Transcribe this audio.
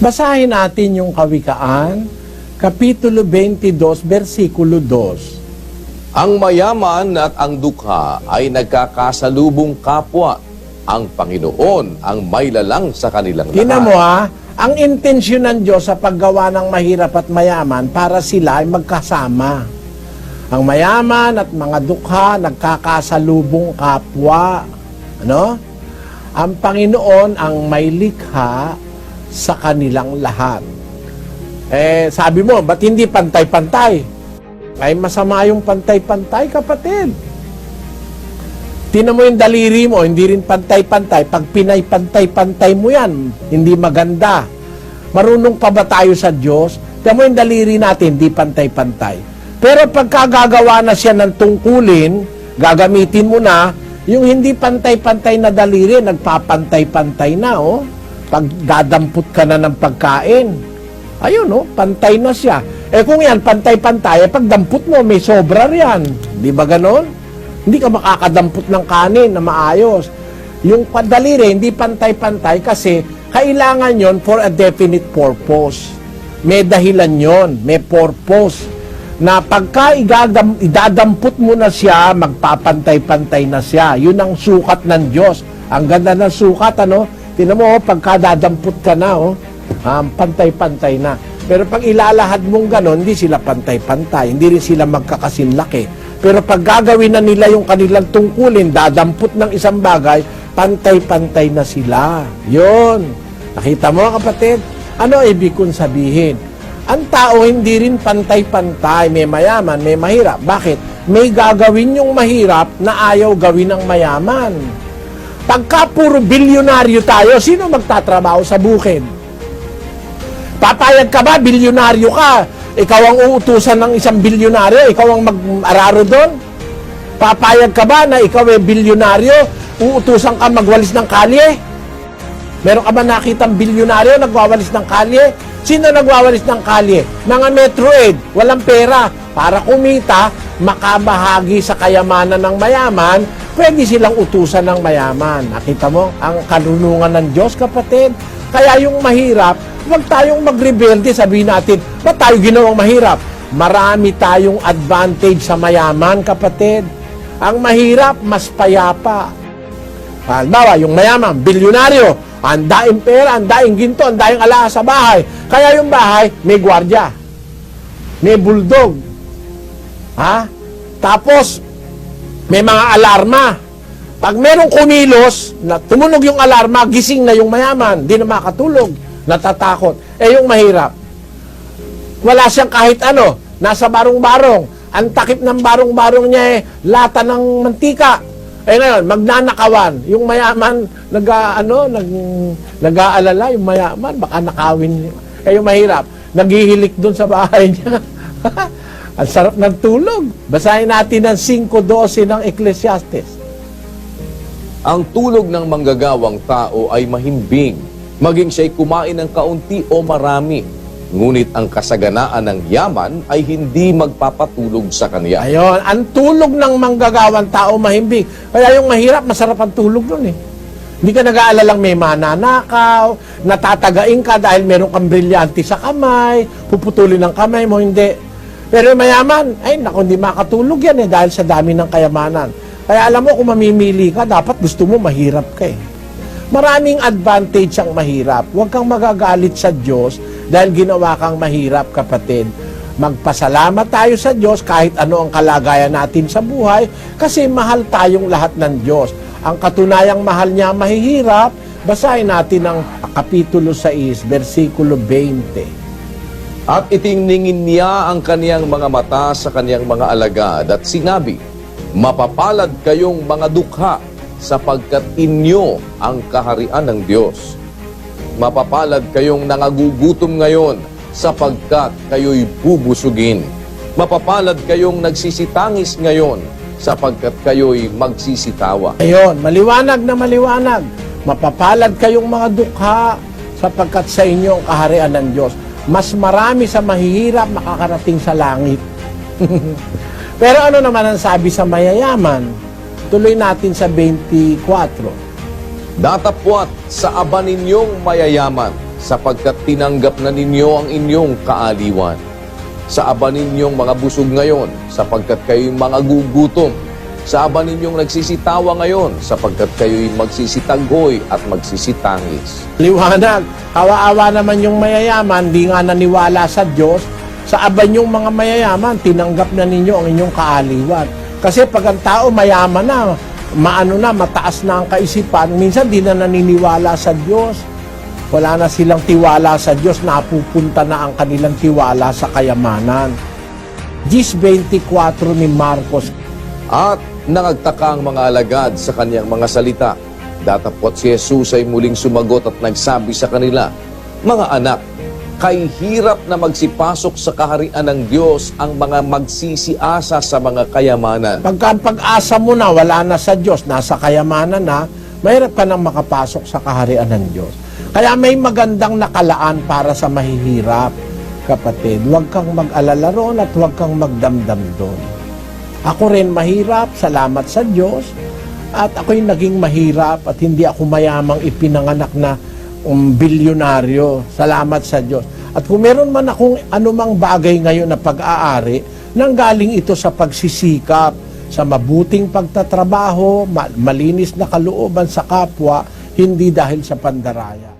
Basahin natin yung Kawikaan, Kapitulo 22, versikulo 2. Ang mayaman at ang dukha ay nagkakasalubong kapwa. Ang Panginoon ang may lalang sa kanilang Tingnan mo lahat. ha, ang intensyon ng Diyos sa paggawa ng mahirap at mayaman para sila ay magkasama. Ang mayaman at mga dukha nagkakasalubong kapwa. Ano? Ang Panginoon ang may likha sa kanilang lahat. Eh, sabi mo, ba't hindi pantay-pantay? Ay masama yung pantay-pantay, kapatid. Tinan mo yung daliri mo, hindi rin pantay-pantay. Pag pinay-pantay-pantay mo yan, hindi maganda. Marunong pa ba tayo sa Diyos? Tinan mo yung daliri natin, hindi pantay-pantay. Pero pagka gagawa na siya ng tungkulin, gagamitin mo na, yung hindi pantay-pantay na daliri, nagpapantay-pantay na, oh. Pag dadampot ka na ng pagkain, ayun, oh, pantay na siya. Eh kung yan, pantay-pantay, eh, pag dampot mo, may sobra riyan. Di ba ganon? Hindi ka makakadampot ng kanin na maayos. Yung padaliri, hindi pantay-pantay kasi kailangan yon for a definite purpose. May dahilan yon, may purpose. Na pagka igadam, idadampot mo na siya, magpapantay-pantay na siya. Yun ang sukat ng Diyos. Ang ganda ng sukat, ano? Tinan mo, oh, pagka dadampot ka na, oh, um, pantay-pantay na. Pero pag ilalahad mong ganon, hindi sila pantay-pantay. Hindi rin sila magkakasinlaki. Pero pag gagawin na nila yung kanilang tungkulin, dadampot ng isang bagay, pantay-pantay na sila. Yon. Nakita mo, kapatid? Ano ibig kong sabihin? Ang tao hindi rin pantay-pantay. May mayaman, may mahirap. Bakit? May gagawin yung mahirap na ayaw gawin ng mayaman. Pagka puro bilyonaryo tayo, sino magtatrabaho sa bukid? Papayag ka ba, bilyonaryo ka? Ikaw ang uutusan ng isang bilyonaryo, ikaw ang mag-araro doon? Papayag ka ba na ikaw ay bilyonaryo, uutusan ka magwalis ng kalye? Meron ka ba nakitang bilyonaryo nagwawalis ng kalye? Sino nagwawalis ng kalye? Mga Metroid, walang pera. Para kumita, makabahagi sa kayamanan ng mayaman, pwede silang utusan ng mayaman. Nakita mo, ang karunungan ng Diyos, kapatid. Kaya yung mahirap, huwag tayong magrebelde, sabihin natin, ba't tayo ginawang mahirap? Marami tayong advantage sa mayaman, kapatid. Ang mahirap, mas payapa. Halimbawa, yung mayaman, bilyonaryo, ang daing pera, ang daing ginto, ang daing alaas sa bahay. Kaya yung bahay, may gwardya. May bulldog. Ha? Tapos, may mga alarma. Pag merong kumilos, na tumunog yung alarma, gising na yung mayaman, di na makatulog, natatakot. Eh yung mahirap, wala siyang kahit ano, nasa barong-barong, ang takip ng barong-barong niya eh, lata ng mantika. Eh ngayon, magnanakawan. Yung mayaman, nag, ano, nag, nag-aalala, yung mayaman, baka nakawin. Eh yung mahirap, naghihilik doon sa bahay niya. ang sarap ng tulog. Basahin natin ang 5.12 ng Ecclesiastes. Ang tulog ng manggagawang tao ay mahimbing, maging siya'y kumain ng kaunti o marami. Ngunit ang kasaganaan ng yaman ay hindi magpapatulog sa kanya. Ayon, ang tulog ng manggagawang tao mahimbing. Kaya yung mahirap, masarap ang tulog nun eh. Hindi ka nag-aalalang may mananakaw, natatagain ka dahil meron kang brilyante sa kamay, puputulin ang kamay mo, hindi. Pero mayaman, ay naku, hindi makatulog yan eh dahil sa dami ng kayamanan. Kaya alam mo, kung mamimili ka, dapat gusto mo mahirap ka eh. Maraming advantage ang mahirap. Huwag kang magagalit sa Diyos dahil ginawa kang mahirap, kapatid. Magpasalamat tayo sa Diyos kahit ano ang kalagayan natin sa buhay kasi mahal tayong lahat ng Diyos. Ang katunayang mahal niya mahihirap, basahin natin ang Kapitulo 6, versikulo 20. At itiningin niya ang kaniyang mga mata sa kaniyang mga alagad at sinabi, Mapapalad kayong mga dukha sapagkat inyo ang kaharian ng Diyos. Mapapalad kayong nangagugutom ngayon sapagkat kayo'y bubusugin. Mapapalad kayong nagsisitangis ngayon sapagkat kayo'y magsisitawa. Ayun, maliwanag na maliwanag. Mapapalad kayong mga dukha sapagkat sa inyo ang kaharian ng Diyos. Mas marami sa mahihirap makakarating sa langit. Pero ano naman ang sabi sa mayayaman? Tuloy natin sa 24. Datapwat sa aba ninyong mayayaman sapagkat tinanggap na ninyo ang inyong kaaliwan. Sa aba ninyong mga busog ngayon, sapagkat kayo'y mga gugutom. Sa aba ninyong nagsisitawa ngayon, sapagkat kayo'y magsisitaghoy at magsisitangis. Liwanag. Awa-awa naman yung mayayaman, di nga naniwala sa Diyos. Sa aban yung mga mayayaman, tinanggap na ninyo ang inyong kaaliwan. Kasi pag ang tao mayaman na, maano na, mataas na ang kaisipan, minsan di na naniniwala sa Diyos. Wala na silang tiwala sa Diyos, napupunta na ang kanilang tiwala sa kayamanan. 10.24 ni Marcos At nangagtaka ang mga alagad sa kanyang mga salita. Datapot si Jesus ay muling sumagot at nagsabi sa kanila, Mga anak, kay hirap na magsipasok sa kaharian ng Diyos ang mga magsisiasa sa mga kayamanan. Pagka pag-asa mo na, wala na sa Diyos, nasa kayamanan na, mahirap ka nang makapasok sa kaharian ng Diyos. Kaya may magandang nakalaan para sa mahihirap, kapatid. Huwag kang mag-alala roon at huwag kang magdamdam doon. Ako rin mahirap, salamat sa Diyos. At ako'y naging mahirap at hindi ako mayamang ipinanganak na um, bilyonaryo. Salamat sa Diyos. At kung meron man akong anumang bagay ngayon na pag-aari, nanggaling ito sa pagsisikap, sa mabuting pagtatrabaho, ma- malinis na kalooban sa kapwa, hindi dahil sa pandaraya.